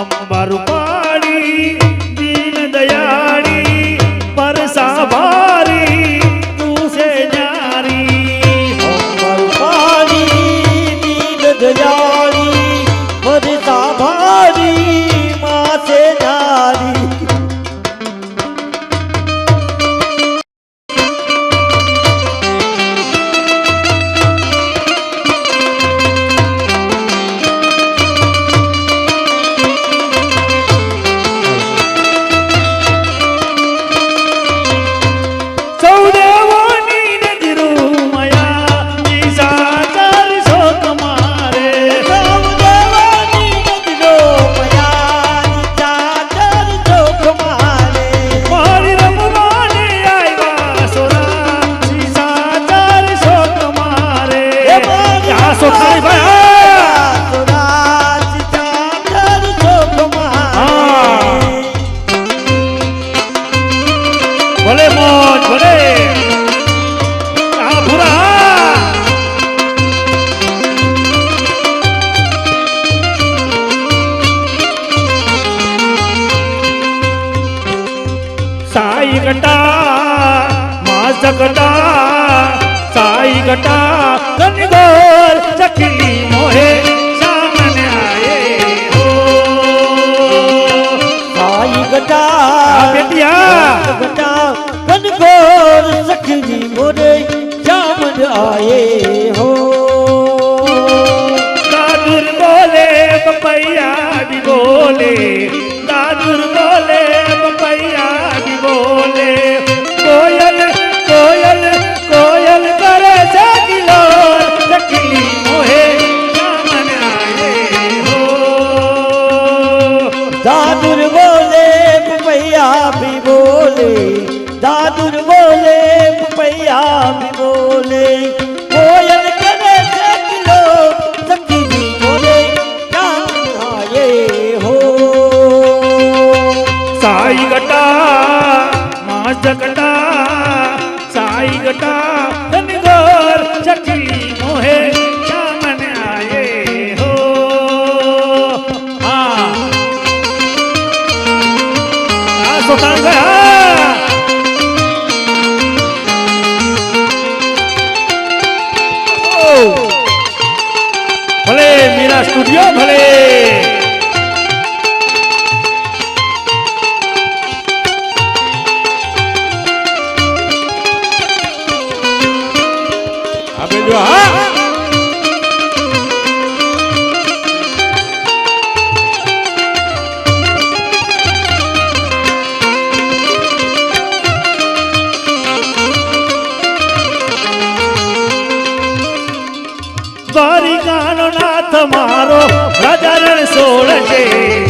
নম্বর બેટિયા બેટિયા બતાવ કનકોર સખજી મોરે જામન આયે હો. કાદુર બોલે પપૈયા બોલે. দাদুর આવજો ભલે આપણે જો હાથ મારો રાજા રણ સોળ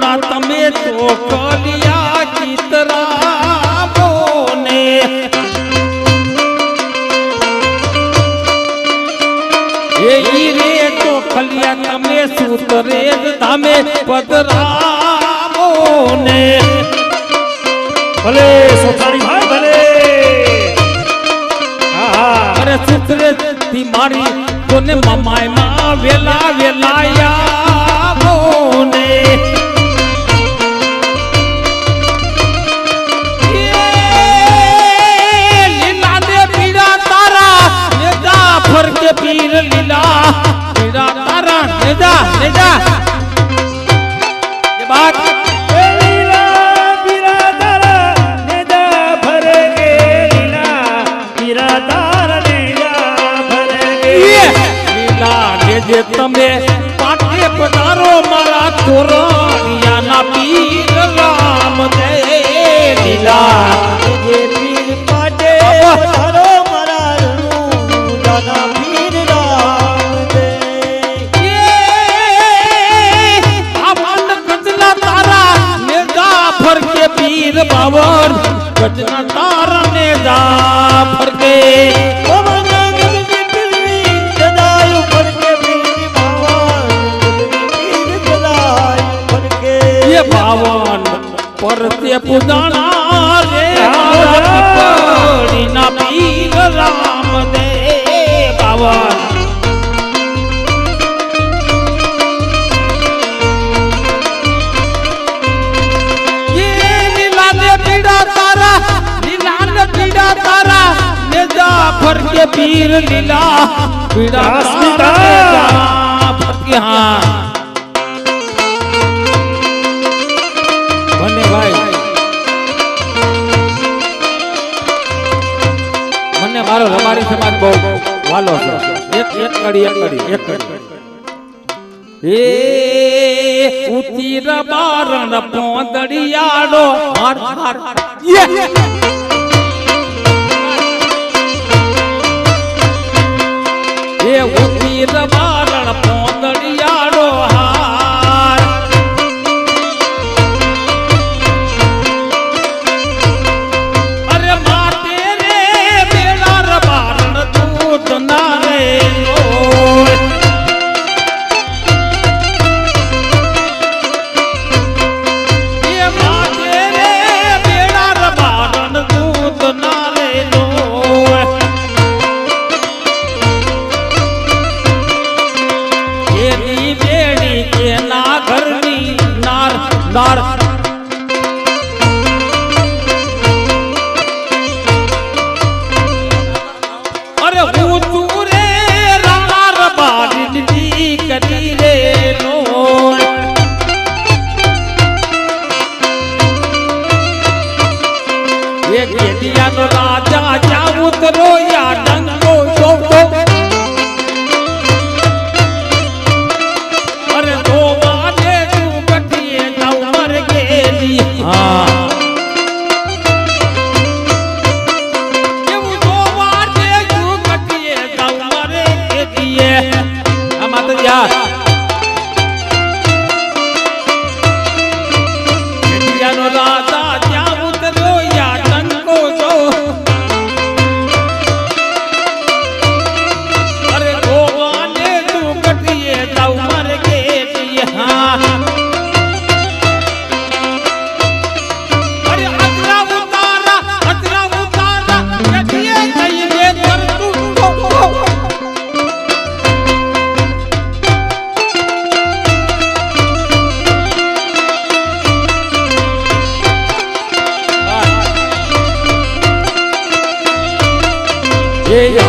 ભૂડા તમે તો કલિયા ચિતરા બોને રે તો ખલિયા તમે સૂતરે તમે પધરા ભલે સોસાણી ભાઈ, ભલે. અરે સૂતરે થી મારી કોને મમાયમાં વેલા વેલાયા? ભજન તારને જા ફરકે. પાવન પરતે પુદાણા फर के पीर लीला विलास फतिहान बने भाई મને મારો રમારી સમાજ બહુ વાલો છે. એક એક કડી એક કડી એક કડી. એ ઉતી રબારન પોંદડિયાડો એ ઉતી રબારણ પોત ਸਾਰੇ ਹੂਤ ਤੂੰ Yeah.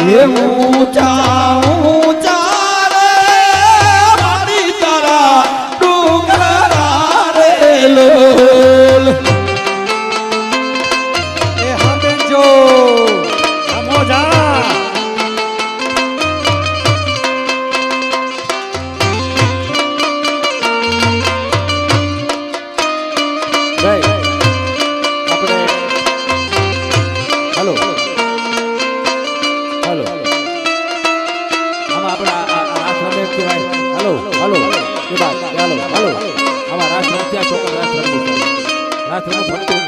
એવું ચાહું રાસ કહેવાય. હાલો હાલો એ વાત ચાલો હાલો. આમાં રાસ રચ્યા છોકરા રાસ રમવું રાસ રમવું ફરતું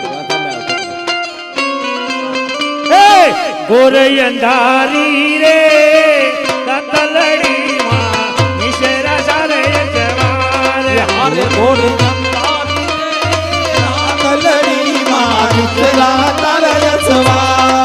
અંધારી રે તતલડી માં નિશેરા સારે જવારે હાર ગોર તતલડી માં નિશેરા સારે જવારે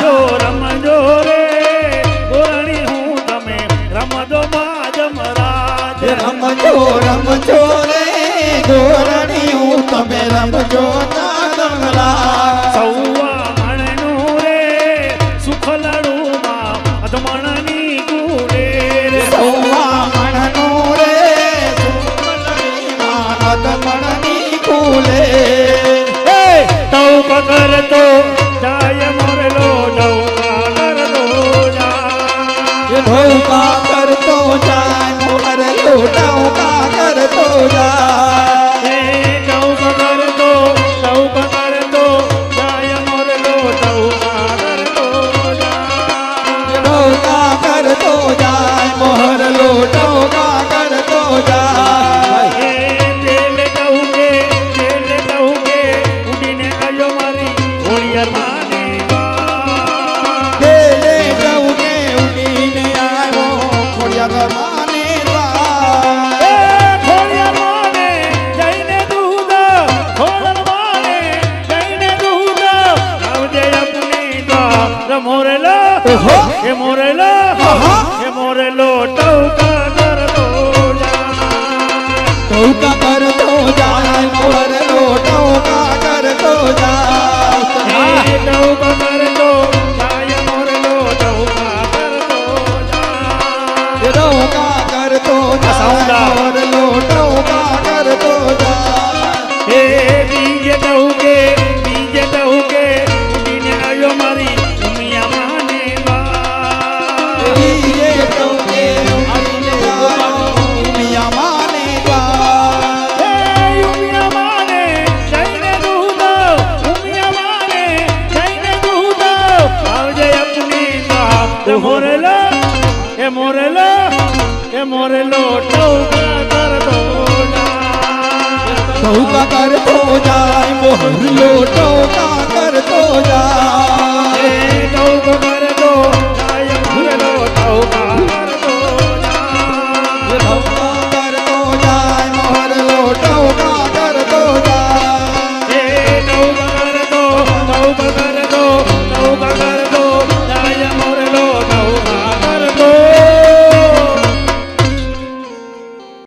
રમજો રમજો રે. ગોરણી હું તમે રમજો બાજમ રાજ રમજો રમજો રે. ગોરણી હું તમે રમજો નાદમ રાજ સૌવા મણનું રોગા કરતો સાઉન્ડા લોટોગા કરલો ટૌકા કરતો ટૌકા કરતો જાય મોહરલો ટૌકા કરતો જાય.